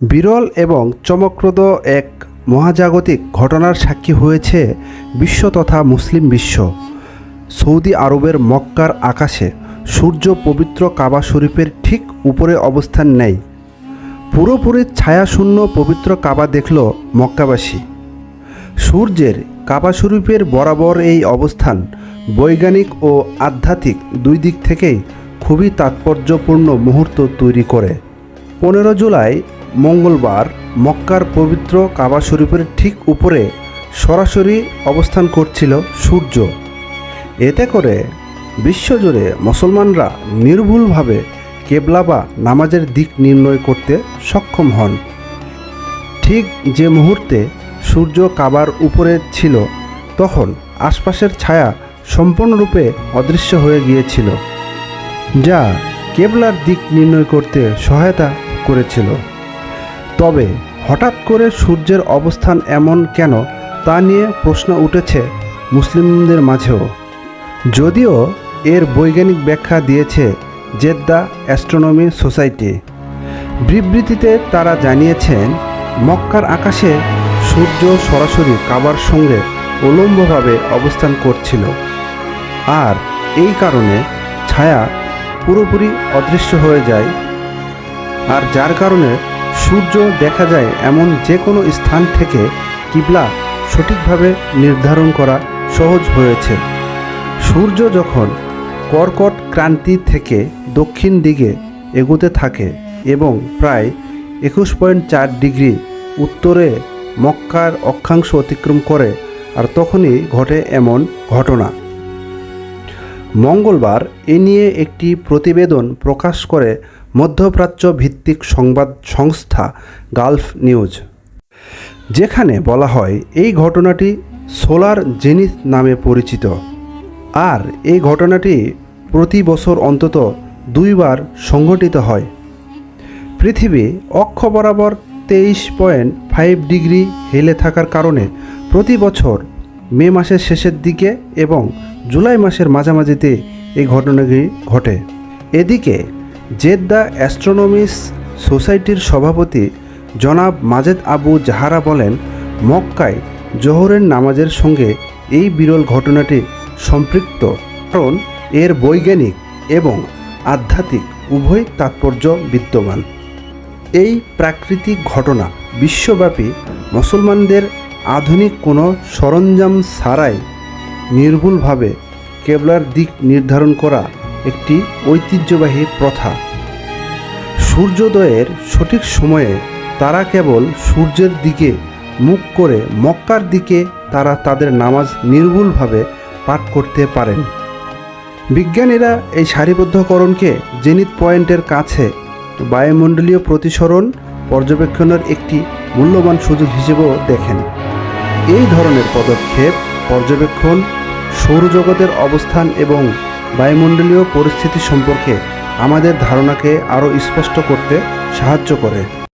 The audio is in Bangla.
বিরল এবং চমকপ্রদ এক মহাজাগতিক ঘটনার সাক্ষী হয়েছে বিশ্ব তথা মুসলিম বিশ্ব। সৌদি আরবের মক্কার আকাশে সূর্য পবিত্র কাবা শরীফের ঠিক উপরে অবস্থান নেয়। পুরোপুরি ছায়াশূন্য পবিত্র কাবা দেখল মক্কাবাসী। সূর্যের কাবা শরীফের বরাবর এই অবস্থান বৈজ্ঞানিক ও আধ্যাত্মিক দুই দিক থেকেই খুবই তাৎপর্যপূর্ণ মুহূর্ত তৈরি করে। পনেরো জুলাই মঙ্গলবার মক্কার পবিত্র কাবা শরীফের ঠিক উপরে সরাসরি অবস্থান করছিল সূর্য। এতে করে বিশ্বজুড়ে মুসলমানরা নির্ভুলভাবে কেবলা বা নামাজের দিক নির্ণয় করতে সক্ষম হন। ঠিক যে মুহূর্তে সূর্য কাবার উপরে ছিল, তখন আশপাশের ছায়া সম্পূর্ণরূপে অদৃশ্য হয়ে গিয়েছিল, যা কেবলার দিক নির্ণয় করতে সহায়তা করেছিল। তবে হঠাৎ করে সূর্যের অবস্থান এমন কেন তা নিয়ে প্রশ্ন উঠেছে মুসলিমদের মাঝেও। যদিও এর বৈজ্ঞানিক ব্যাখ্যা দিয়েছে জেদ্দা অ্যাস্ট্রোনমি সোসাইটি। বিবৃতিতে তারা জানিয়েছেন, মক্কার আকাশে সূর্য সরাসরি কাবার সঙ্গে উলম্বভাবে অবস্থান করছিল। আর এই কারণে ছায়া পুরোপুরি অদৃশ্য হয়ে যায়। আর যার কারণে সূর্য দেখা যায় এমন যে কোনো স্থান থেকে কিবলা সঠিকভাবে নির্ধারণ করা সহজ হয়েছে। সূর্য যখন কর্কট ক্রান্তি থেকে দক্ষিণ দিকে এগোতে থাকে এবং প্রায় একুশ পয়েন্ট চার ডিগ্রি উত্তরে মক্কার অক্ষাংশ অতিক্রম করে, আর তখনই ঘটে এমন ঘটনা। মঙ্গলবার এ নিয়ে একটি প্রতিবেদন প্রকাশ করে মধ্যপ্রাচ্য ভিত্তিক সংবাদ সংস্থা গালফ নিউজ। যেখানে বলা হয়, এই ঘটনাটি সোলার জেনিস নামে পরিচিত। আর এই ঘটনাটি প্রতি বছর অন্তত দুইবার সংঘটিত হয়। পৃথিবী অক্ষ বরাবর তেইশ পয়েন্ট ফাইভ ডিগ্রি হেলে থাকার কারণে প্রতি বছর মে মাসের শেষের দিকে এবং জুলাই মাসের মাঝামাঝিতে এই ঘটনাটি ঘটে। এদিকে জেদ্দা অ্যাস্ট্রোনমিস সোসাইটির সভাপতি জনাব মাজেদ আবু জাহারা বলেন, মক্কায় জোহরের নামাজের সঙ্গে এই বিরল ঘটনাটি সম্পৃক্ত। কারণ এর বৈজ্ঞানিক এবং আধ্যাত্মিক উভয় তাৎপর্য বিদ্যমান। এই প্রাকৃতিক ঘটনা বিশ্বব্যাপী মুসলমানদের আধুনিক কোনো সরঞ্জাম ছাড়াই নির্ভুলভাবে কেবলার দিক নির্ধারণ করা একটি ঐতিহ্যবাহী প্রথা। সূর্যোদয়ের সঠিক সময়ে তারা কেবল সূর্যের দিকে মুখ করে মক্কার দিকে তারা তাদের নামাজ নির্ভুলভাবে পাঠ করতে পারেন। বিজ্ঞানীরা এই সারিবদ্ধকরণকে জেনিত পয়েন্টের কাছে বায়ুমণ্ডলীয় প্রতিসরণ পর্যবেক্ষণের একটি মূল্যবান সুযোগ হিসেবেও দেখেন। এই ধরনের পদক্ষেপ পর্যবেক্ষণ, সৌরজগতের অবস্থান এবং বায়ুমণ্ডলীয় পরিস্থিতি সম্পর্কে আমাদের ধারণাকে আরও স্পষ্ট করতে সাহায্য করে।